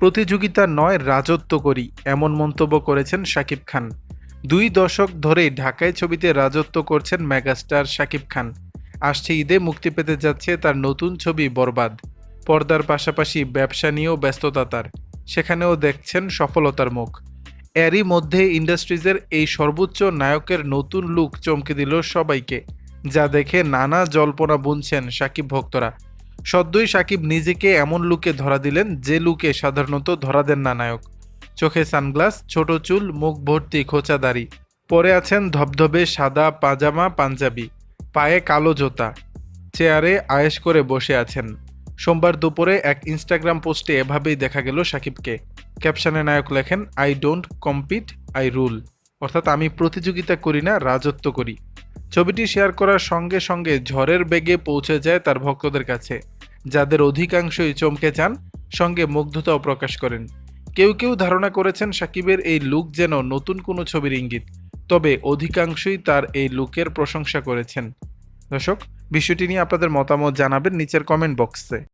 প্রতিযোগিতা নয়, রাজত্ব করি, এমন মন্তব্য করেছেন শাকিব খান। দুই দশক ধরেই ঢাকায় ছবিতে রাজত্ব করছেন মেগাস্টার শাকিব খান। আসছে ঈদে মুক্তি পেতে যাচ্ছে তার নতুন ছবি বরবাদ। পর্দার পাশাপাশি ব্যবসা নিয়েও ব্যস্ততা তার। সেখানেও দেখছেন সফলতার মুখ। এরই মধ্যে ইন্ডাস্ট্রিজের এই সর্বোচ্চ নায়কের নতুন লুক চমকে দিল সবাইকে, যা দেখে নানা জল্পনা বুনছেন সাকিব ভক্তরা। সদ্যই সাকিব নিজেকে এমন লুকে ধরা দিলেন যে লুকে সাধারণত ধরা দেন না নায়ক। চোখে সানগ্লাস, ছোট চুল, মুখ ভর্তি খোঁচা দাড়ি, পরে আছেন ধবধবে সাদা পাজামা, পাঞ্জাবি, পায়ে কালো জোতা, চেয়ারে আয়েশ করে বসে আছেন। সোমবার দুপুরে এক ইনস্টাগ্রাম পোস্টে এভাবেই দেখা গেল সাকিবকে। ক্যাপশনে নায়ক লেখেন, I don't compete, I rule. অর্থাৎ আমি প্রতিযোগিতা করি না, রাজত্ব করি। ছবিটি শেয়ার করার সঙ্গে সঙ্গে ঝড়ের বেগে পৌঁছে যায় তার ভক্তদের কাছে। যাদের অধিকাংশই চমকে যান, সঙ্গে মুগ্ধতাও প্রকাশ করেন। কেউ কেউ ধারণা করেছেন সাকিবের এই লুক যেন নতুন কোনো ছবির ইঙ্গিত, তবে অধিকাংশই তার এই লুকের প্রশংসা করেছেন। দর্শক, বিষয়টি নিয়ে আপনাদের মতামত জানাবেন নিচের কমেন্ট বক্সে